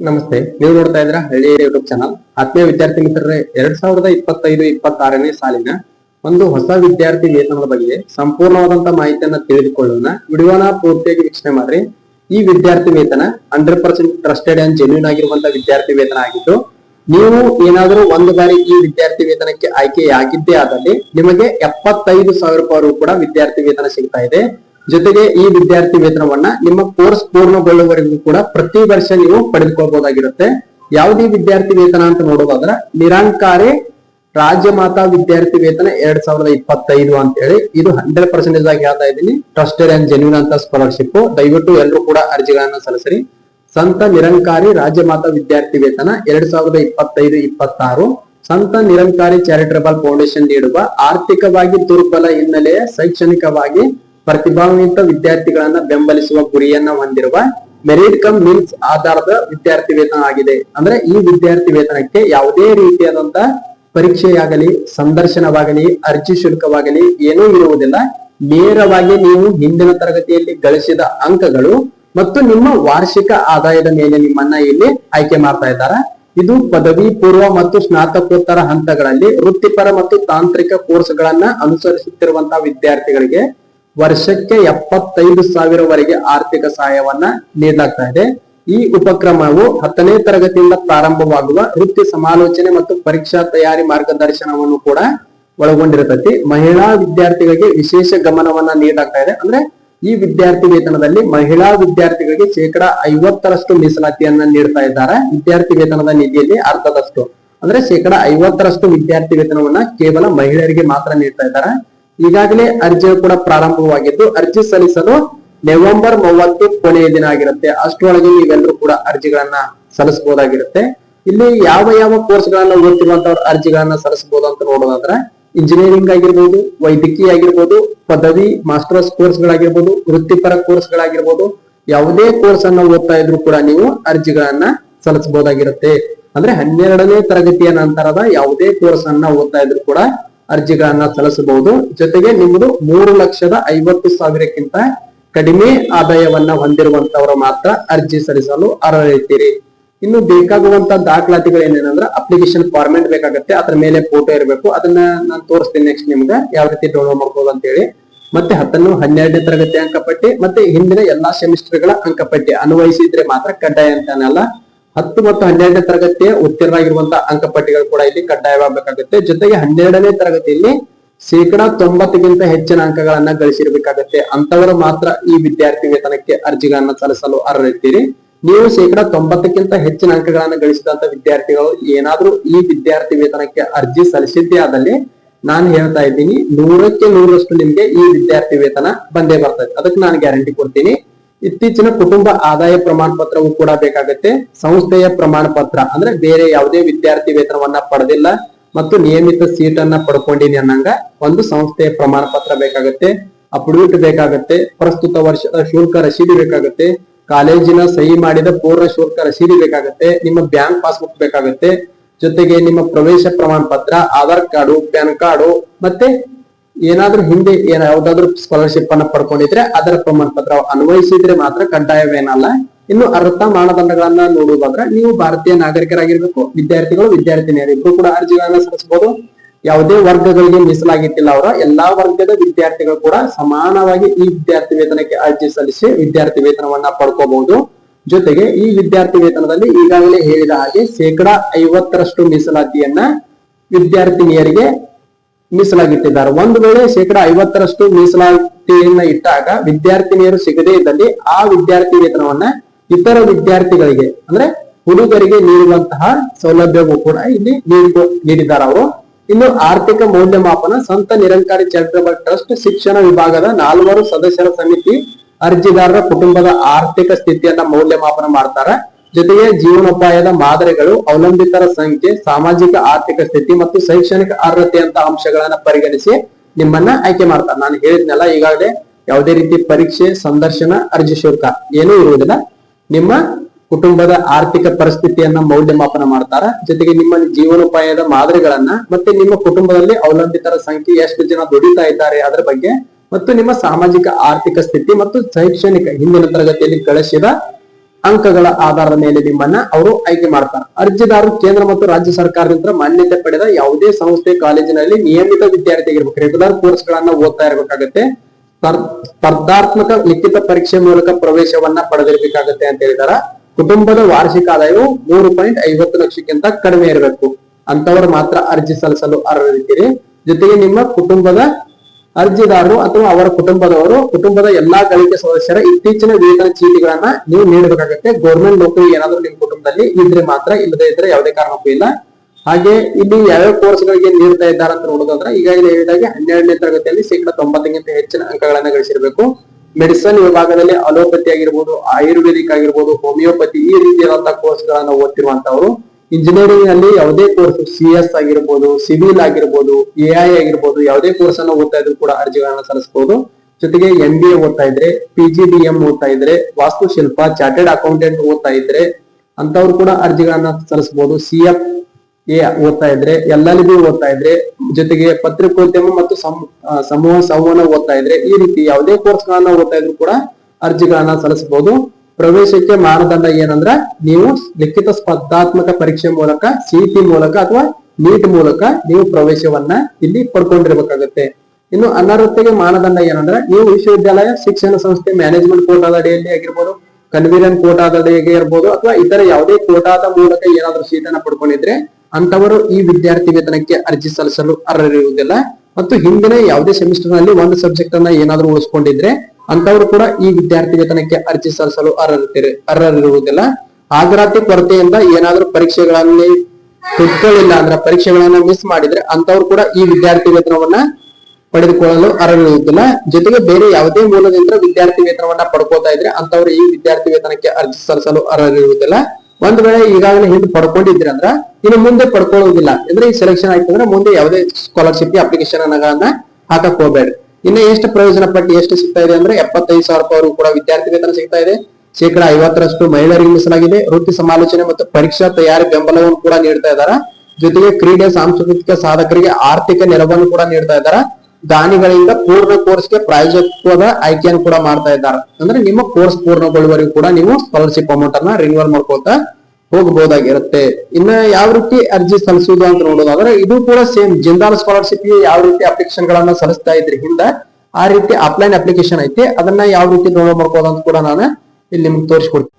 ನಮಸ್ತೆ, ನೀವು ನೋಡ್ತಾ ಇದ್ರ ಹಳ್ಳಿ ಯೂಟ್ಯೂಬ್ ಚಾನಲ್. ಆತ್ಮೀಯ ವಿದ್ಯಾರ್ಥಿ ಮಿತ್ರರೇ, ಎರಡ್ ಸಾವಿರದ ಇಪ್ಪತ್ತೈದು, ಇಪ್ಪತ್ತಾರನೇ ಸಾಲಿನ ಒಂದು ಹೊಸ ವಿದ್ಯಾರ್ಥಿ ವೇತನದ ಬಗ್ಗೆ ಸಂಪೂರ್ಣವಾದಂತ ಮಾಹಿತಿಯನ್ನ ತಿಳಿದುಕೊಳ್ಳೋಣ. ವಿಡಿಯೋನ ಪೂರ್ತಿಯಾಗಿ ವೀಕ್ಷಣೆ ಮಾಡ್ರಿ. ಈ ವಿದ್ಯಾರ್ಥಿ ವೇತನ hundred percent trusted and genuine ಆಗಿರುವಂತ ವಿದ್ಯಾರ್ಥಿ ವೇತನ ಆಗಿದ್ದು, ನೀವು ಏನಾದರೂ ಒಂದು ಬಾರಿ ಈ ವಿದ್ಯಾರ್ಥಿ ವೇತನಕ್ಕೆ ಆಯ್ಕೆಯಾಗಿದ್ದೇ ಆದಲ್ಲಿ ನಿಮಗೆ ಎಪ್ಪತ್ತೈದು ಸಾವಿರ ರೂಪಾಯಿ ಕೂಡ ವಿದ್ಯಾರ್ಥಿ ವೇತನ ಸಿಗ್ತಾ ಇದೆ. ಜೊತೆಗೆ ಈ ವಿದ್ಯಾರ್ಥಿ ವೇತನವನ್ನ ನಿಮ್ಮ ಕೋರ್ಸ್ ಪೂರ್ಣಗೊಳ್ಳುವವರೆಗೂ ಕೂಡ ಪ್ರತಿ ವರ್ಷ ನೀವು ಪಡೆದುಕೊಳ್ಬಹುದಾಗಿರುತ್ತೆ. ಯಾವುದೇ ವಿದ್ಯಾರ್ಥಿ ವೇತನ ಅಂತ ನೋಡೋದಾದ್ರೆ, ನಿರಂಕಾರಿ ರಾಜ್ಯ ಮಾತಾ ವಿದ್ಯಾರ್ಥಿ ವೇತನ ಎರಡ್ ಸಾವಿರದ ಇಪ್ಪತ್ತೈದು ಅಂತ ಹೇಳಿ ಇದು ಹಂಡ್ರೆಡ್ ಪರ್ಸೆಂಟೇಜ್ ಆಗಿ ಹೇಳ್ತಾ ಇದ್ದೀನಿ. ಟ್ರಸ್ಟೆಡ್ ಅಂಡ್ ಜೆನ್ಯೂನ್ ಅಂತ ಸ್ಕಾಲರ್ಶಿಪ್ ದಯವಿಟ್ಟು ಎಲ್ಲರೂ ಕೂಡ ಅರ್ಜಿಗಳನ್ನ ಸಲ್ಲಿಸಿರಿ. ಸಂತ ನಿರಂಕಾರಿ ರಾಜ್ಯ ಮಾತಾ ವಿದ್ಯಾರ್ಥಿ ವೇತನ ಎರಡ್ ಸಾವಿರದ ಇಪ್ಪತ್ತೈದು, ಇಪ್ಪತ್ತಾರು. ಸಂತ ನಿರಂಕಾರಿ ಚಾರಿಟಬಲ್ ಫೌಂಡೇಶನ್ ನೀಡುವ ಆರ್ಥಿಕವಾಗಿ ದುರ್ಬಲ ಹಿನ್ನೆಲೆಯ ಶೈಕ್ಷಣಿಕವಾಗಿ ಪ್ರತಿಭಾನ್ವಿತ ವಿದ್ಯಾರ್ಥಿಗಳನ್ನ ಬೆಂಬಲಿಸುವ ಗುರಿಯನ್ನ ಹೊಂದಿರುವ ಮೆರಿಟ್ ಕಮ್ ಮೀನ್ಸ್ ಆಧಾರದ ವಿದ್ಯಾರ್ಥಿ ವೇತನ ಆಗಿದೆ. ಅಂದ್ರೆ ಈ ವಿದ್ಯಾರ್ಥಿ ವೇತನಕ್ಕೆ ಯಾವುದೇ ರೀತಿಯಾದಂತ ಪರೀಕ್ಷೆಯಾಗಲಿ, ಸಂದರ್ಶನವಾಗಲಿ, ಅರ್ಜಿ ಶುಲ್ಕವಾಗಲಿ ಏನೂ ಇರುವುದಿಲ್ಲ. ನೇರವಾಗಿ ನೀವು ಹಿಂದಿನ ತರಗತಿಯಲ್ಲಿ ಗಳಿಸಿದ ಅಂಕಗಳು ಮತ್ತು ನಿಮ್ಮ ವಾರ್ಷಿಕ ಆದಾಯದ ಮೇಲೆ ನಿಮ್ಮನ್ನ ಇಲ್ಲಿ ಆಯ್ಕೆ ಮಾಡ್ತಾ ಇದ್ದಾರೆ. ಇದು ಪದವಿ ಪೂರ್ವ ಮತ್ತು ಸ್ನಾತಕೋತ್ತರ ಹಂತಗಳಲ್ಲಿ ವೃತ್ತಿಪರ ಮತ್ತು ತಾಂತ್ರಿಕ ಕೋರ್ಸ್ಗಳನ್ನ ಅನುಸರಿಸುತ್ತಿರುವಂತಹ ವಿದ್ಯಾರ್ಥಿಗಳಿಗೆ ವರ್ಷಕ್ಕೆ ಎಪ್ಪತ್ತೈದು ಸಾವಿರವರೆಗೆ ಆರ್ಥಿಕ ಸಹಾಯವನ್ನ ನೀಡಲಾಗ್ತಾ ಇದೆ. ಈ ಉಪಕ್ರಮವು ಹತ್ತನೇ ತರಗತಿಯಿಂದ ಪ್ರಾರಂಭವಾಗುವ ವೃತ್ತಿ ಸಮಾಲೋಚನೆ ಮತ್ತು ಪರೀಕ್ಷಾ ತಯಾರಿ ಮಾರ್ಗದರ್ಶನವನ್ನು ಕೂಡ ಒಳಗೊಂಡಿರತೈತಿ. ಮಹಿಳಾ ವಿದ್ಯಾರ್ಥಿಗಳಿಗೆ ವಿಶೇಷ ಗಮನವನ್ನ ನೀಡಲಾಗ್ತಾ ಇದೆ. ಅಂದ್ರೆ ಈ ವಿದ್ಯಾರ್ಥಿ ವೇತನದಲ್ಲಿ ಮಹಿಳಾ ವಿದ್ಯಾರ್ಥಿಗಳಿಗೆ ಶೇಕಡಾ ಐವತ್ತರಷ್ಟು ಮೀಸಲಾತಿಯನ್ನ ನೀಡ್ತಾ ಇದ್ದಾರೆ. ವಿದ್ಯಾರ್ಥಿ ವೇತನದ ನಿಧಿಯಲ್ಲಿ ಅರ್ಧದಷ್ಟು. ಅಂದ್ರೆ ಶೇಕಡಾ ಐವತ್ತರಷ್ಟು ವಿದ್ಯಾರ್ಥಿ ವೇತನವನ್ನ ಕೇವಲ ಮಹಿಳೆಯರಿಗೆ ಮಾತ್ರ ನೀಡ್ತಾ ಇದ್ದಾರೆ. ಈಗಾಗಲೇ ಅರ್ಜಿ ಕೂಡ ಪ್ರಾರಂಭವಾಗಿದ್ದು, ಅರ್ಜಿ ಸಲ್ಲಿಸಲು ನವೆಂಬರ್ ಮೂವತ್ತು ಕೊನೆಯ ದಿನ ಆಗಿರುತ್ತೆ. ಅಷ್ಟರೊಳಗೆ ನೀವೆಲ್ಲರೂ ಕೂಡ ಅರ್ಜಿಗಳನ್ನ ಸಲ್ಲಿಸಬಹುದಾಗಿರುತ್ತೆ. ಇಲ್ಲಿ ಯಾವ ಯಾವ ಕೋರ್ಸ್ ಗಳನ್ನ ಓದ್ತಿರುವಂತವ್ರ ಅರ್ಜಿಗಳನ್ನ ಸಲ್ಲಿಸಬಹುದು ಅಂತ ನೋಡೋದಾದ್ರೆ, ಇಂಜಿನಿಯರಿಂಗ್ ಆಗಿರ್ಬೋದು, ವೈದ್ಯಕೀಯ ಆಗಿರ್ಬೋದು, ಪದವಿ, ಮಾಸ್ಟರ್ಸ್ ಕೋರ್ಸ್ ಗಳಾಗಿರ್ಬೋದು ವೃತ್ತಿಪರ ಕೋರ್ಸ್ ಗಳಾಗಿರ್ಬೋದು ಯಾವುದೇ ಕೋರ್ಸ್ ಅನ್ನ ಓದ್ತಾ ಇದ್ರು ಕೂಡ ನೀವು ಅರ್ಜಿಗಳನ್ನ ಸಲ್ಲಿಸಬಹುದಾಗಿರುತ್ತೆ. ಅಂದ್ರೆ ಹನ್ನೆರಡನೇ ತರಗತಿಯ ನಂತರದ ಯಾವುದೇ ಕೋರ್ಸ್ ಅನ್ನ ಓದ್ತಾ ಇದ್ರು ಕೂಡ ಅರ್ಜಿಗಳನ್ನ ಸಲ್ಲಿಸಬಹುದು. ಜೊತೆಗೆ ನಿಮ್ಮದು ಮೂರು ಲಕ್ಷದ ಐವತ್ತು ಸಾವಿರಕ್ಕಿಂತ ಕಡಿಮೆ ಆದಾಯವನ್ನ ಹೊಂದಿರುವಂತವರು ಮಾತ್ರ ಅರ್ಜಿ ಸಲ್ಲಿಸಲು ಅರ್ಹರಿದ್ದೀರಿ. ಇನ್ನು ಬೇಕಾಗುವಂತ ದಾಖಲಾತಿಗಳು ಏನೇನಂದ್ರೆ ಅಪ್ಲಿಕೇಶನ್ ಫಾರ್ಮೆಟ್ ಬೇಕಾಗುತ್ತೆ, ಅದ್ರ ಮೇಲೆ ಫೋಟೋ ಇರಬೇಕು. ಅದನ್ನ ನಾನು ತೋರಿಸ್ತೀನಿ ನೆಕ್ಸ್ಟ್ ನಿಮ್ಗೆ, ಯಾವ ರೀತಿ ಡೌನ್ಲೋಡ್ ಮಾಡ್ಬೋದು ಅಂತ ಹೇಳಿ ಮತ್ತೆ ಹತ್ತನ್ನು ಹನ್ನೆರಡನೇ ತರಗತಿ ಅಂಕಪಟ್ಟಿ, ಮತ್ತೆ ಹಿಂದಿನ ಎಲ್ಲಾ ಸೆಮಿಸ್ಟರ್ಗಳ ಅಂಕಪಟ್ಟಿ. ಅನ್ವಯಿಸಿದ್ರೆ ಮಾತ್ರ ಕಡ್ಡಾಯ ಅಂತಾನಲ್ಲ. ಹತ್ತು ಮತ್ತು ಹನ್ನೆರಡನೇ ತರಗತಿಯ ಉತ್ತೀರ್ಣರಾಗಿರುವಂತಹ ಅಂಕಪಟ್ಟಿಗಳು ಕೂಡ ಇಲ್ಲಿ ಕಡ್ಡಾಯವಾಗಬೇಕಾಗುತ್ತೆ. ಜೊತೆಗೆ ಹನ್ನೆರಡನೇ ತರಗತಿಯಲ್ಲಿ ಶೇಕಡಾ ತೊಂಬತ್ತಕ್ಕಿಂತ ಹೆಚ್ಚಿನ ಅಂಕಗಳನ್ನ ಗಳಿಸಿರ್ಬೇಕಾಗತ್ತೆ. ಅಂತವರು ಮಾತ್ರ ಈ ವಿದ್ಯಾರ್ಥಿ ವೇತನಕ್ಕೆ ಅರ್ಜಿಗಳನ್ನ ಸಲ್ಲಿಸಲು ಅರ್ಹರಿದ್ದೀರಿ. ನೀವು ಶೇಕಡಾ ತೊಂಬತ್ತಕ್ಕಿಂತ ಹೆಚ್ಚಿನ ಅಂಕಗಳನ್ನ ಗಳಿಸಿದಂತ ವಿದ್ಯಾರ್ಥಿಗಳು ಏನಾದ್ರೂ ಈ ವಿದ್ಯಾರ್ಥಿ ವೇತನಕ್ಕೆ ಅರ್ಜಿ ಸಲ್ಲಿಸಿದ್ದೇ ಆದಲ್ಲಿ ನಾನು ಹೇಳ್ತಾ ಇದ್ದೀನಿ, ನೂರಕ್ಕೆ ನೂರಷ್ಟು ನಿಮ್ಗೆ ಈ ವಿದ್ಯಾರ್ಥಿ ವೇತನ ಬಂದೇ ಬರ್ತದೆ. ಅದಕ್ಕೆ ನಾನು ಗ್ಯಾರಂಟಿ ಕೊಡ್ತೀನಿ. ಇತ್ತೀಚಿನ ಕುಟುಂಬ ಆದಾಯ ಪ್ರಮಾಣ ಪತ್ರವು ಕೂಡ ಬೇಕಾಗುತ್ತೆ. ಸಂಸ್ಥೆಯ ಪ್ರಮಾಣ ಪತ್ರ ಅಂದ್ರೆ ಬೇರೆ ಯಾವುದೇ ವಿದ್ಯಾರ್ಥಿ ವೇತನವನ್ನ ಪಡೆದಿಲ್ಲ ಮತ್ತು ನಿಯಮಿತ ಸೀಟ್ ಅನ್ನ ಪಡ್ಕೊಂಡಿನಿ ಅನ್ನಂಗ ಒಂದು ಸಂಸ್ಥೆಯ ಪ್ರಮಾಣ ಪತ್ರ ಬೇಕಾಗುತ್ತೆ. ಅಪ್ಡೇಟ್ ಬೇಕಾಗುತ್ತೆ. ಪ್ರಸ್ತುತ ವರ್ಷದ ಶುಲ್ಕ ರಸೀದಿ ಬೇಕಾಗುತ್ತೆ. ಕಾಲೇಜಿನ ಸಹಿ ಮಾಡಿದ ಪೂರ್ಣ ಶುಲ್ಕ ರಸೀದಿ ಬೇಕಾಗುತ್ತೆ. ನಿಮ್ಮ ಬ್ಯಾಂಕ್ ಪಾಸ್ಬುಕ್ ಬೇಕಾಗುತ್ತೆ. ಜೊತೆಗೆ ನಿಮ್ಮ ಪ್ರವೇಶ ಪ್ರಮಾಣ ಪತ್ರ ಆಧಾರ್ ಕಾರ್ಡು, ಪ್ಯಾನ್ ಕಾರ್ಡು ಮತ್ತೆ ಏನಾದ್ರೂ ಹಿಂದೆ ಏನ ಯಾವ್ದಾದ್ರು ಸ್ಕಾಲರ್ಶಿಪ್ ಅನ್ನ ಪಡ್ಕೊಂಡಿದ್ರೆ ಅದರ ಪ್ರಮಾಣ ಪತ್ರ ಅನ್ವಯಿಸಿದ್ರೆ ಮಾತ್ರ ಕಡ್ಡಾಯವೇನಲ್ಲ. ಇನ್ನು ಅರ್ಥ ಮಾನದಂಡಗಳನ್ನ ನೋಡುವುದಾದ್ರೆ ನೀವು ಭಾರತೀಯ ನಾಗರಿಕರಾಗಿರ್ಬೇಕು, ವಿದ್ಯಾರ್ಥಿಗಳು, ವಿದ್ಯಾರ್ಥಿನಿಯರು ಇಬ್ರು ಕೂಡ ಅರ್ಜಿಗಳನ್ನ ಸಲ್ಲಿಸಬಹುದು. ಯಾವುದೇ ವರ್ಗಗಳಿಗೆ ಮೀಸಲಾಗಿತ್ತಿಲ್ಲ ಅವರ, ಎಲ್ಲಾ ವರ್ಗದ ವಿದ್ಯಾರ್ಥಿಗಳು ಕೂಡ ಸಮಾನವಾಗಿ ಈ ವಿದ್ಯಾರ್ಥಿ ವೇತನಕ್ಕೆ ಅರ್ಜಿ ಸಲ್ಲಿಸಿ ವಿದ್ಯಾರ್ಥಿ ವೇತನವನ್ನ ಪಡ್ಕೋಬಹುದು. ಜೊತೆಗೆ ಈ ವಿದ್ಯಾರ್ಥಿ ವೇತನದಲ್ಲಿ ಈಗಾಗಲೇ ಹೇಳಿದ ಹಾಗೆ ಶೇಕಡಾ ಐವತ್ತರಷ್ಟು ಮೀಸಲಾತಿಯನ್ನ ವಿದ್ಯಾರ್ಥಿನಿಯರಿಗೆ ಮೀಸಲಾಗಿಟ್ಟಿದ್ದಾರೆ. ಒಂದು ವೇಳೆ ಶೇಕಡ ಐವತ್ತರಷ್ಟು ಮೀಸಲಾತಿಯನ್ನ ಇಟ್ಟಾಗ ವಿದ್ಯಾರ್ಥಿನಿಯರು ಸಿಗದೇ ಇದ್ದಲ್ಲಿ ಆ ವಿದ್ಯಾರ್ಥಿ ವೇತನವನ್ನ ಇತರ ವಿದ್ಯಾರ್ಥಿಗಳಿಗೆ, ಅಂದ್ರೆ ಹುಡುಗರಿಗೆ ನೀಡುವಂತಹ ಸೌಲಭ್ಯವೂ ಕೂಡ ಇಲ್ಲಿ ನೀಡಿ- ನೀಡಿದ್ದಾರೆ ಅವರು. ಇನ್ನು ಆರ್ಥಿಕ ಮೌಲ್ಯಮಾಪನ, ಸಂತ ನಿರಂಕಾರಿ ಚಾರಿಟಬಲ್ ಟ್ರಸ್ಟ್, ಶಿಕ್ಷಣ ವಿಭಾಗದ ನಾಲ್ವರು ಸದಸ್ಯರ ಸಮಿತಿ ಅರ್ಜಿದಾರರ ಕುಟುಂಬದ ಆರ್ಥಿಕ ಸ್ಥಿತಿಯನ್ನ ಮೌಲ್ಯಮಾಪನ ಮಾಡ್ತಾರೆ. ಜೊತೆಗೆ ಜೀವನೋಪಾಯದ ಮಾದರಿಗಳು, ಅವಲಂಬಿತರ ಸಂಖ್ಯೆ, ಸಾಮಾಜಿಕ, ಆರ್ಥಿಕ ಸ್ಥಿತಿ ಮತ್ತು ಶೈಕ್ಷಣಿಕ ಅರ್ಹತೆಯಂತ ಅಂಶಗಳನ್ನ ಪರಿಗಣಿಸಿ ನಿಮ್ಮನ್ನ ಆಯ್ಕೆ ಮಾಡ್ತಾರೆ. ನಾನು ಹೇಳಿದ್ನಲ್ಲ, ಈಗಾಗಲೇ ಯಾವುದೇ ರೀತಿ ಪರೀಕ್ಷೆ, ಸಂದರ್ಶನ, ಅರ್ಜಿ ಶುಲ್ಕ ಏನೂ ಇರುವುದಿಲ್ಲ. ನಿಮ್ಮ ಕುಟುಂಬದ ಆರ್ಥಿಕ ಪರಿಸ್ಥಿತಿಯನ್ನ ಮೌಲ್ಯಮಾಪನ ಮಾಡ್ತಾರ. ಜೊತೆಗೆ ನಿಮ್ಮ ಜೀವನೋಪಾಯದ ಮಾದರಿಗಳನ್ನ ಮತ್ತೆ ನಿಮ್ಮ ಕುಟುಂಬದಲ್ಲಿ ಅವಲಂಬಿತರ ಸಂಖ್ಯೆ ಎಷ್ಟು ಜನ ದುಡಿತಾ ಇದ್ದಾರೆ ಅದರ ಬಗ್ಗೆ ಮತ್ತು ನಿಮ್ಮ ಸಾಮಾಜಿಕ, ಆರ್ಥಿಕ ಸ್ಥಿತಿ ಮತ್ತು ಶೈಕ್ಷಣಿಕ ಹಿಂದಿನ ತರಗತಿಯಲ್ಲಿ ಗಳಿಸಿದ ಅಂಕಗಳ ಆಧಾರದ ಮೇಲೆ ನಿಮ್ಮನ್ನ ಅವರು ಆಯ್ಕೆ ಮಾಡ್ತಾರೆ. ಅರ್ಜಿದಾರರು ಕೇಂದ್ರ ಮತ್ತು ರಾಜ್ಯ ಸರ್ಕಾರದಿಂದ ಮಾನ್ಯತೆ ಪಡೆದ ಯಾವುದೇ ಸಂಸ್ಥೆ, ಕಾಲೇಜಿನಲ್ಲಿ ನಿಯಮಿತ ವಿದ್ಯಾರ್ಥಿ ಆಗಿರ್ಬೇಕು ರೆಗ್ಯುಲರ್ ಕೋರ್ಸ್ ಗಳನ್ನ ಓದ್ತಾ ಇರಬೇಕಾಗತ್ತೆ. ಸ್ಪರ್- ಸ್ಪರ್ಧಾತ್ಮಕ ಲಿಖಿತ ಪರೀಕ್ಷೆ ಮೂಲಕ ಪ್ರವೇಶವನ್ನ ಪಡೆದಿರ್ಬೇಕಾಗತ್ತೆ ಅಂತ ಹೇಳಿದಾರ. ಕುಟುಂಬದ ವಾರ್ಷಿಕ ಆದಾಯವು ಮೂರು ಪಾಯಿಂಟ್ ಐವತ್ತು ಲಕ್ಷಕ್ಕಿಂತ ಕಡಿಮೆ ಇರಬೇಕು. ಅಂತವರು ಮಾತ್ರ ಅರ್ಜಿ ಸಲ್ಲಿಸಲು ಅರ್ಹರಿದ್ದೀರಿ. ಜೊತೆಗೆ ನಿಮ್ಮ ಕುಟುಂಬದ ಅರ್ಜಿದಾರರು ಅಥವಾ ಅವರ ಕುಟುಂಬದವರು, ಕುಟುಂಬದ ಎಲ್ಲಾ ಗಳಿಕೆ ಸದಸ್ಯರ ಇತ್ತೀಚಿನ ವೇತನ ಚೀಟಿಗಳನ್ನ ನೀವು ನೀಡಬೇಕಾಗುತ್ತೆ. ಗೌರ್ಮೆಂಟ್ ನೌಕರಿ ಏನಾದ್ರೂ ನಿಮ್ಮ ಕುಟುಂಬದಲ್ಲಿ ಇದ್ರೆ ಮಾತ್ರ, ಇಲ್ಲದೆ ಇದ್ರೆ ಯಾವುದೇ ಕಾರಣಕ್ಕೂ ಇಲ್ಲ. ಹಾಗೆ ಇಲ್ಲಿ ಯಾವ್ಯಾವ ಕೋರ್ಸ್ ಗಳಿಗೆ ನೀಡ್ತಾ ಇದ್ದಾರೆ ಅಂತ ನೋಡೋದಾದ್ರೆ ಈಗಾಗಲೇ ಹೇಳಿದಾಗೆ ಹನ್ನೆರಡನೇ ತರಗತಿಯಲ್ಲಿ ಶೇಕಡ ತೊಂಬತ್ತಕ್ಕಿಂತ ಹೆಚ್ಚಿನ ಅಂಕಗಳನ್ನ ಗಳಿಸಿರ್ಬೇಕು. ಮೆಡಿಸನ್ ವಿಭಾಗದಲ್ಲಿ ಅಲೋಪತಿ ಆಗಿರ್ಬೋದು, ಆಯುರ್ವೇದಿಕ್ ಆಗಿರ್ಬೋದು, ಹೋಮಿಯೋಪತಿ ಈ ರೀತಿಯಾದಂತಹ ಕೋರ್ಸ್ ಗಳನ್ನ ಓದ್ತಿರುವಂತವರು. ಇಂಜಿನಿಯರಿಂಗ್ ಅಲ್ಲಿ ಯಾವುದೇ ಕೋರ್ಸ್ ಸಿ ಎಸ್ ಆಗಿರ್ಬೋದು ಸಿವಿಲ್ ಆಗಿರ್ಬೋದು ಎ ಐ ಆಗಿರ್ಬೋದು, ಯಾವುದೇ ಕೋರ್ಸ್ ಅನ್ನು ಓದ್ತಾ ಇದ್ರು ಕೂಡ ಅರ್ಜಿಗಳನ್ನ ಸಲ್ಲಿಸಬಹುದು ಜೊತೆಗೆ ಎಂ ಬಿ ಎ ಓದ್ತಾ ಇದ್ರೆ ಪಿ ಜಿ ಡಿ ಎಂ ಓದ್ತಾ ಇದ್ರೆ, ವಾಸ್ತುಶಿಲ್ಪ ಚಾರ್ಟೆಡ್ ಅಕೌಂಟೆಂಟ್ ಓದ್ತಾ ಇದ್ರೆ ಅಂತವ್ರು ಕೂಡ ಅರ್ಜಿಗಳನ್ನ ಸಲ್ಲಿಸಬಹುದು ಸಿ ಎಫ್ ಎ ಓದ್ತಾ ಇದ್ರೆ ಎಲ್ ಎಲ್ ಬಿ ಓದ್ತಾ ಇದ್ರೆ, ಜೊತೆಗೆ ಪತ್ರಿಕೋದ್ಯಮ ಮತ್ತು ಸಮ್- ಸಮೂಹ, ಸಂವಹನ ಓದ್ತಾ ಇದ್ರೆ, ಈ ರೀತಿ ಯಾವುದೇ ಕೋರ್ಸ್ ಗಳನ್ನ ಓದ್ತಾ ಇದ್ರು ಕೂಡ ಅರ್ಜಿಗಳನ್ನ ಸಲ್ಲಿಸಬಹುದು ಪ್ರವೇಶಕ್ಕೆ ಮಾನದಂಡ ಏನಂದ್ರ ನೀವು ಲಿಖಿತ ಸ್ಪರ್ಧಾತ್ಮಕ ಪರೀಕ್ಷೆ ಮೂಲಕ ಸಿಇಟಿ ಮೂಲಕ ಅಥವಾ ನೀಟ್ ಮೂಲಕ ನೀವು ಪ್ರವೇಶವನ್ನ ಇಲ್ಲಿ ಪಡ್ಕೊಂಡಿರ್ಬೇಕಾಗತ್ತೆ. ಇನ್ನು ಅನರ್ಹತೆಗೆ ಮಾನದಂಡ ಏನಂದ್ರೆ ನೀವು ವಿಶ್ವವಿದ್ಯಾಲಯ ಶಿಕ್ಷಣ ಸಂಸ್ಥೆ ಮ್ಯಾನೇಜ್ಮೆಂಟ್ ಕೋಟಾದ ಅಡಿಯಲ್ಲಿ ಆಗಿರ್ಬೋದು ಕನ್ವೀನಿಯನ್ ಕೋಟಾದ ಅಡಿಯಾಗಿ ಇರ್ಬೋದು ಅಥವಾ ಇತರ ಯಾವುದೇ ಕೋಟಾದ ಮೂಲಕ ಏನಾದ್ರೂ ಸೀಟನ್ನ ಪಡ್ಕೊಂಡಿದ್ರೆ ಅಂತವರು ಈ ವಿದ್ಯಾರ್ಥಿ ವೇತನಕ್ಕೆ ಅರ್ಜಿ ಸಲ್ಲಿಸಲು ಅರ್ಹರಿರುವುದಿಲ್ಲ. ಮತ್ತು ಹಿಂದಿನ ಯಾವುದೇ ಸೆಮಿಸ್ಟರ್ನಲ್ಲಿ ಒಂದು ಸಬ್ಜೆಕ್ಟ್ ಅನ್ನ ಏನಾದ್ರೂ ಉಳಿಸ್ಕೊಂಡಿದ್ರೆ ಅಂತವರು ಕೂಡ ಈ ವಿದ್ಯಾರ್ಥಿ ವೇತನಕ್ಕೆ ಅರ್ಜಿ ಸಲ್ಲಿಸಲು ಅರ್ಹರಿರ್ತಾರೆ ಅರ್ಹರಿರುವುದಿಲ್ಲ. ಹಾಜರಾತಿ ಕೊರತೆಯಿಂದ ಏನಾದ್ರೂ ಪರೀಕ್ಷೆಗಳಲ್ಲಿ ತಿಳ್ಕೊಳ್ಳಿಲ್ಲ ಅಂದ್ರೆ, ಪರೀಕ್ಷೆಗಳನ್ನ ಮಿಸ್ ಮಾಡಿದ್ರೆ ಅಂತವ್ರು ಕೂಡ ಈ ವಿದ್ಯಾರ್ಥಿ ವೇತನವನ್ನ ಪಡೆದುಕೊಳ್ಳಲು ಅರ್ಹರಿರುವುದಿಲ್ಲ. ಜೊತೆಗೆ ಬೇರೆ ಯಾವುದೇ ಮೂಲದಿಂದ ವಿದ್ಯಾರ್ಥಿ ವೇತನವನ್ನ ಪಡ್ಕೋತಾ ಇದ್ರೆ ಅಂತವ್ರು ಈ ವಿದ್ಯಾರ್ಥಿ ವೇತನಕ್ಕೆ ಅರ್ಜಿ ಸಲ್ಲಿಸಲು ಅರ್ಹರಿರುವುದಿಲ್ಲ. ಒಂದ್ ವೇಳೆ ಈಗಾಗಲೇ ಹಿಂದೆ ಪಡ್ಕೊಂಡಿದ್ರೆ ಅಂದ್ರ, ಇನ್ನು ಮುಂದೆ ಪಡ್ಕೊಳ್ಳುವುದಿಲ್ಲ. ಅಂದ್ರೆ ಈ ಸೆಲೆಕ್ಷನ್ ಆಯ್ತು ಅಂದ್ರೆ ಮುಂದೆ ಯಾವುದೇ ಸ್ಕಾಲರ್ಶಿಪ್ ಅಪ್ಲಿಕೇಶನ್ ಅನ್ನಗಳನ್ನ ಹಾಕಕ್ ಹೋಗ್ಬೇಡ್ರಿ. ಇನ್ನು ಎಷ್ಟು ಪ್ರಯೋಜನ ಪಟ್ಟಿ, ಎಷ್ಟು ಸಿಗ್ತಾ ಇದೆ ಅಂದ್ರೆ ಎಪ್ಪತ್ತೈದು ಸಾವಿರ ರೂಪಾಯಿ ಕೂಡ ವಿದ್ಯಾರ್ಥಿ ವೇತನ ಸಿಗ್ತಾ ಇದೆ. ಶೇಕಡ ಐವತ್ತರಷ್ಟು ಮಹಿಳೆಯರಿಗೆ ಮೀಸಲಾಗಿದೆ. ವೃತ್ತಿ ಸಮಾಲೋಚನೆ ಮತ್ತು ಪರೀಕ್ಷಾ ತಯಾರಿ ಬೆಂಬಲವನ್ನು ಕೂಡ ನೀಡ್ತಾ ಇದ್ದಾರೆ. ಜೊತೆಗೆ ಕ್ರೀಡೆ, ಸಾಂಸ್ಕೃತಿಕ ಸಾಧಕರಿಗೆ ಆರ್ಥಿಕ ನೆರವನ್ನು ಕೂಡ ನೀಡ್ತಾ ಇದ್ದಾರೆ. ದಾನಿಗಳಿಂದ ಪೂರ್ಣ ಕೋರ್ಸ್ಗೆ ಪ್ರಾಯೋಜಕತ್ವದ ಆಯ್ಕೆಯನ್ನು ಕೂಡ ಮಾಡ್ತಾ ಇದ್ದಾರೆ. ಅಂದ್ರೆ ನಿಮ್ಮ ಕೋರ್ಸ್ ಪೂರ್ಣಗೊಳ್ಳುವವರೆಗೂ ಕೂಡ ನೀವು ಸ್ಕಾಲರ್ಶಿಪ್ ಅಮೌಂಟ್ ಅನ್ನ ರಿನ್ಯೂವಲ್ ಮಾಡ್ಕೊಳ್ತಾ ಹೋಗಬಹುದಾಗಿರುತ್ತೆ. ಇನ್ನ ಯಾವ ರೀತಿ ಅರ್ಜಿ ಸಲ್ಲಿಸುವುದು ಅಂತ ನೋಡೋದಾದ್ರೆ, ಇದು ಕೂಡ ಸೇಮ್ ಜಿಂದಾಲ್ ಸ್ಕಾಲರ್ಶಿಪ್ಗೆ ಯಾವ ರೀತಿ ಅಪ್ಲಿಕೇಶನ್ ಗಳನ್ನ ಸಲ್ಲಿಸ್ತಾ ಇದ್ರಿ ಹಿಂದ, ಆ ರೀತಿ ಅಪ್ಲೈನ್ ಅಪ್ಲಿಕೇಶನ್ ಐತಿ. ಅದನ್ನ ಯಾವ ರೀತಿ ಡೌನ್ಲೋಡ್ ಮಾಡ್ಕೋದು ಅಂತ ಕೂಡ ನಾನು ಇಲ್ಲಿ ನಿಮ್ಗೆ ತೋರಿಸ್ಕೊಡ್ತೀನಿ.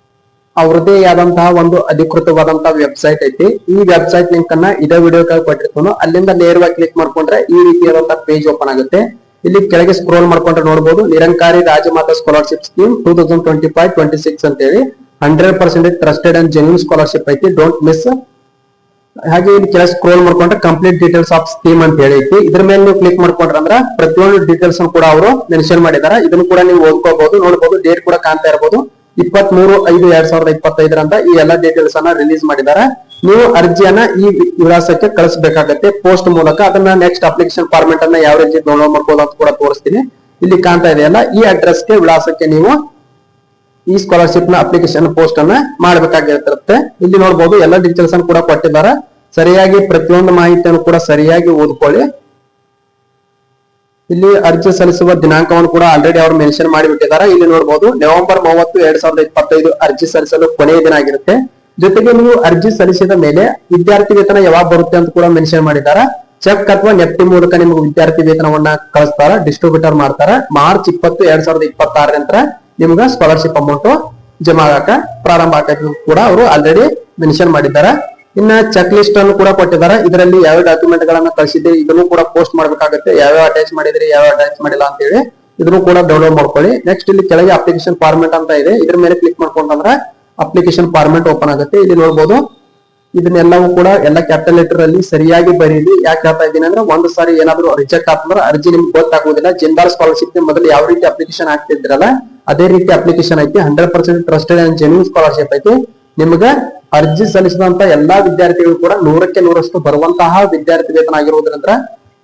ಅವ್ರದೇ ಆದಂತಹ ಒಂದು ಅಧಿಕೃತವಾದಂತಹ ವೆಬ್ಸೈಟ್ ಐತಿ. ಈ ವೆಬ್ಸೈಟ್ ಲಿಂಕ್ ಅನ್ನ ಇದೇ ವಿಡಿಯೋ ಕೊಟ್ಟಿರ್ತಾನು. ಅಲ್ಲಿಂದ ನೇರವಾಗಿ ಕ್ಲಿಕ್ ಮಾಡ್ಕೊಂಡ್ರೆ ಈ ರೀತಿಯಾದಂತಹ ಪೇಜ್ ಓಪನ್ ಆಗುತ್ತೆ. ಇಲ್ಲಿ ಕೆಳಗೆ ಸ್ಕ್ರೋಲ್ ಮಾಡ್ಕೊಂಡ್ರೆ ನೋಡಬಹುದು Nirankari Rajmata scholarship scheme two thousand twenty five twenty six ಅಂತ ಹೇಳಿ hundred percentage trusted and genuine scholarship ಐತಿ. ಡೋಂಟ್ ಮಿಸ್ ಹಾಗೆ ಇಲ್ಲಿ ಕೆಳಗೆ ಸ್ಕ್ರೋಲ್ ಮಾಡ್ಕೊಂಡ್ರೆ ಕಂಪ್ಲೀಟ್ ಡೀಟೇಲ್ಸ್ ಆಫ್ ಸ್ಕೀಮ್ ಅಂತ ಹೇಳಿ ಇದ್ರ ಮೇಲೆ ನೀವು ಕ್ಲಿಕ್ ಮಾಡ್ಕೊಂಡ್ರೆ ಅಂದ್ರೆ ಪ್ರತಿಯೊಂದು ಡೀಟೇಲ್ಸ್ ಕೂಡ ಅವರು ಮೆನ್ಷನ್ ಮಾಡಿದ್ದಾರೆ. ಇದನ್ನು ಕೂಡ ನೀವು ಓದ್ಕೋಬಹುದು ನೋಡಬಹುದು ಡೇಟ್ ಕೂಡ ಕಾಣ್ತಾ ಇರಬಹುದು ಇಪ್ಪತ್ತ್ ಮೂರು ಐದು ಎರಡ್ ಸಾವಿರದ ಇಪ್ಪತ್ತೈದರಂತ ಈ ಎಲ್ಲಾ ಡೀಟೇಲ್ಸ್ ಅನ್ನ ರಿಲೀಸ್ ಮಾಡಿದ್ದಾರೆ. ನೀವು ಅರ್ಜಿಯನ್ನ ಈ ವಿಳಾಸಕ್ಕೆ ಕಳಿಸಬೇಕಾಗತ್ತೆ. ಪೋಸ್ಟ್ ಮೂಲಕ ಅದನ್ನ ನೆಕ್ಸ್ಟ್ ಅಪ್ಲಿಕೇಶನ್ ಫಾರ್ಮೆಟ್ ಅನ್ನ ಯಾವ ರೀತಿ ಡೌನ್ಲೋಡ್ ಮಾಡ್ಬೋದು ಅಂತ ಕೂಡ ತೋರಿಸ್ತೀನಿ. ಇಲ್ಲಿ ಕಾಣ್ತಾ ಇದೆಯಲ್ಲ, ಈ ಅಡ್ರೆಸ್ಗೆ ವಿಳಾಸಕ್ಕೆ ನೀವು ಈ ಸ್ಕಾಲರ್ಶಿಪ್ನ ಅಪ್ಲಿಕೇಶನ್ ಪೋಸ್ಟ್ ಅನ್ನ ಮಾಡಬೇಕಾಗಿರುತ್ತೆ. ಇಲ್ಲಿ ನೋಡಬಹುದು ಎಲ್ಲ ಡೀಟೇಲ್ಸ್ ಅನ್ನು ಕೂಡ ಕೊಟ್ಟಿದ್ದಾರೆ. ಸರಿಯಾಗಿ ಪ್ರತಿಯೊಂದು ಮಾಹಿತಿಯನ್ನು ಕೂಡ ಸರಿಯಾಗಿ ಓದ್ಕೊಳ್ಳಿ. ಇಲ್ಲಿ ಅರ್ಜಿ ಸಲ್ಲಿಸುವ ದಿನಾಂಕವನ್ನು ಕೂಡ ಆಲ್ರೆಡಿ ಅವರು ಮೆನ್ಷನ್ ಮಾಡಿಬಿಟ್ಟಿದ್ದಾರೆ. ಇಲ್ಲಿ ನೋಡಬಹುದು ನವೆಂಬರ್ ಮೂವತ್ತು ಎರಡ್ ಸಾವಿರದ ಇಪ್ಪತ್ತೈದು ಅರ್ಜಿ ಸಲ್ಲಿಸಲು ಕೊನೆಯ ದಿನ ಆಗಿರುತ್ತೆ. ಜೊತೆಗೆ ನೀವು ಅರ್ಜಿ ಸಲ್ಲಿಸಿದ ಮೇಲೆ ವಿದ್ಯಾರ್ಥಿ ವೇತನ ಯಾವಾಗ ಬರುತ್ತೆ ಅಂತ ಕೂಡ ಮೆನ್ಷನ್ ಮಾಡಿದ್ದಾರೆ. ಚೆಕ್ ಅಥವಾ ನೆಫ್ಟಿ ಮೂಲಕ ನಿಮಗೆ ವಿದ್ಯಾರ್ಥಿ ವೇತನವನ್ನ ಕಳಿಸ್ತಾರ ಡಿಸ್ಟ್ರಿಬ್ಯೂಟರ್ ಮಾಡ್ತಾರೆ. ಮಾರ್ಚ್ ಇಪ್ಪತ್ತು ಎರಡ್ ಸಾವಿರದ ಇಪ್ಪತ್ತಾರ ನಂತರ ನಿಮ್ಗ ಸ್ಕಾಲರ್ಶಿಪ್ ಅಮೌಂಟ್ ಜಮಾ ಆಗಕ ಪ್ರಾರಂಭ ಆಗಕ್ಕೆ ಕೂಡ ಅವರು ಆಲ್ರೆಡಿ ಮೆನ್ಷನ್ ಮಾಡಿದ್ದಾರೆ. ಇನ್ನ ಚೆಕ್ ಲಿಸ್ಟ್ ಅನ್ನು ಕೂಡ ಕೊಟ್ಟಿದ್ದಾರೆ. ಇದರಲ್ಲಿ ಯಾವ ಡಾಕ್ಯುಮೆಂಟ್ ಗಳನ್ನ ಕಳಿಸಿದ್ರಿ, ಇದನ್ನು ಕೂಡ ಪೋಸ್ಟ್ ಮಾಡ್ಬೇಕಾಗುತ್ತೆ. ಯಾವ್ಯಾವ ಅಟ್ಯಾಚ್ ಮಾಡಿದ್ರಿ ಯಾವ ಅಟ್ಯಾಚ್ ಮಾಡಿಲ್ಲ ಅಂತ ಹೇಳಿ ಇದನ್ನು ಕೂಡ ಡೌನ್ಲೋಡ್ ಮಾಡ್ಕೊಳ್ಳಿ. ನೆಕ್ಸ್ಟ್ ಇಲ್ಲಿ ಕೆಳಗೆ ಅಪ್ಲಿಕೇಶನ್ ಫಾರ್ಮೆಟ್ ಅಂತ ಇದೆ. ಇದ್ರ ಮೇಲೆ ಕ್ಲಿಕ್ ಮಾಡ್ಕೊಂಡ್ರೆ ಅಪ್ಲಿಕೇಶನ್ ಫಾರ್ಮೆಟ್ ಓಪನ್ ಆಗುತ್ತೆ. ಇಲ್ಲಿ ನೋಡಬಹುದು ಇದನ್ನೆಲ್ಲವೂ ಕೂಡ ಎಲ್ಲ ಕ್ಯಾಪಿಟಲ್ ಲೆಟರ್ ಅಲ್ಲಿ ಸರಿಯಾಗಿ ಬರೀರಿ. ಯಾಕೆ ಹೇಳ್ತಾ ಇದ್ದೀನಿ ಅಂದ್ರೆ ಒಂದು ಸಾರಿ ಏನಾದ್ರು ರಿಜೆಕ್ಟ್ ಆತಂದ್ರೆ ಅರ್ಜಿ ನಿಮ್ಗೆ ಗೊತ್ತಾಗುವುದಿಲ್ಲ. ಜಿಂದಾಲ್ ಸ್ಕಾಲರ್ಶಿಪ್ ಮೊದಲು ಯಾವ ರೀತಿ ಅಪ್ಲಿಕೇಶನ್ ಹಾಕ್ತಿದ್ರಲ್ಲ, ಅದೇ ರೀತಿ ಅಪ್ಲಿಕೇಶನ್ ಐತಿ. Hundred percent trusted and genuine scholarship ಐತಿ. ನಿಮ್ಗೆ ಅರ್ಜಿ ಸಲ್ಲಿಸಿದಂತ ಎಲ್ಲಾ ವಿದ್ಯಾರ್ಥಿಗಳು ಕೂಡ ನೂರಕ್ಕೆ ನೂರಷ್ಟು ಬರುವಂತಹ ವಿದ್ಯಾರ್ಥಿ ವೇತನ ಆಗಿರುವುದರಿಂದ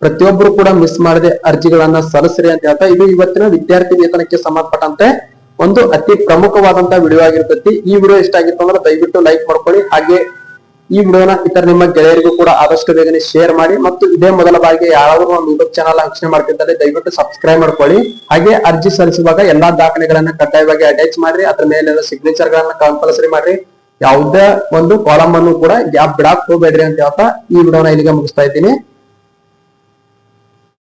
ಪ್ರತಿಯೊಬ್ಬರು ಕೂಡ ಮಿಸ್ ಮಾಡದೆ ಅರ್ಜಿಗಳನ್ನ ಸಲ್ಲಿಸ್ರಿ ಅಂತ ಹೇಳ್ತಾ ಇದು ಇವತ್ತಿನ ವಿದ್ಯಾರ್ಥಿ ವೇತನಕ್ಕೆ ಸಂಬಂಧಪಟ್ಟಂತೆ ಒಂದು ಅತಿ ಪ್ರಮುಖವಾದಂತಹ ವಿಡಿಯೋ ಆಗಿರ್ತೈತಿ. ಈ ವಿಡಿಯೋ ಇಷ್ಟ ಆಗಿತ್ತು ಅಂದ್ರೆ ದಯವಿಟ್ಟು ಲೈಕ್ ಮಾಡ್ಕೊಳ್ಳಿ. ಹಾಗೆ ಈ ವಿಡಿಯೋನ ಇತರ ನಿಮ್ಮ ಗೆಳೆಯರಿಗೂ ಕೂಡ ಆದಷ್ಟು ಬೇಗನೆ ಶೇರ್ ಮಾಡಿ ಮತ್ತು ಇದೇ ಮೊದಲ ಬಾರಿಗೆ ಯಾರಾದರೂ ನಮ್ಮ ಯೂಟ್ಯೂಬ್ ಚಾನಲ್ ವೀಕ್ಷಣೆ ಮಾಡ್ತಿದ್ದಾರೆ ದಯವಿಟ್ಟು ಸಬ್ಸ್ಕ್ರೈಬ್ ಮಾಡ್ಕೊಳ್ಳಿ. ಹಾಗೆ ಅರ್ಜಿ ಸಲ್ಲಿಸುವಾಗ ಎಲ್ಲಾ ದಾಖಲೆಗಳನ್ನ ಕಡ್ಡಾಯವಾಗಿ ಅಟ್ಯಾಚ್ ಮಾಡ್ರಿ. ಅದ್ರ ಮೇಲೆ ಸಿಗ್ನೇಚರ್ ಗಳನ್ನ ಕಂಪಲ್ಸರಿ ಮಾಡ್ರಿ. ಯಾವುದೇ ಒಂದು ಕಾಲಮ್ ಅನ್ನು ಕೂಡ ಗ್ಯಾಪ್ ಬಿಡಾಕ್ ಹೋಗ್ಬೇಡ್ರಿ ಅಂತ ಹೇಳ್ತಾ ಈ ವಿಡಿಯೋನ ಇಲ್ಲಿಗೆ ಮುಗಿಸ್ತಾ ಇದ್ದೀನಿ.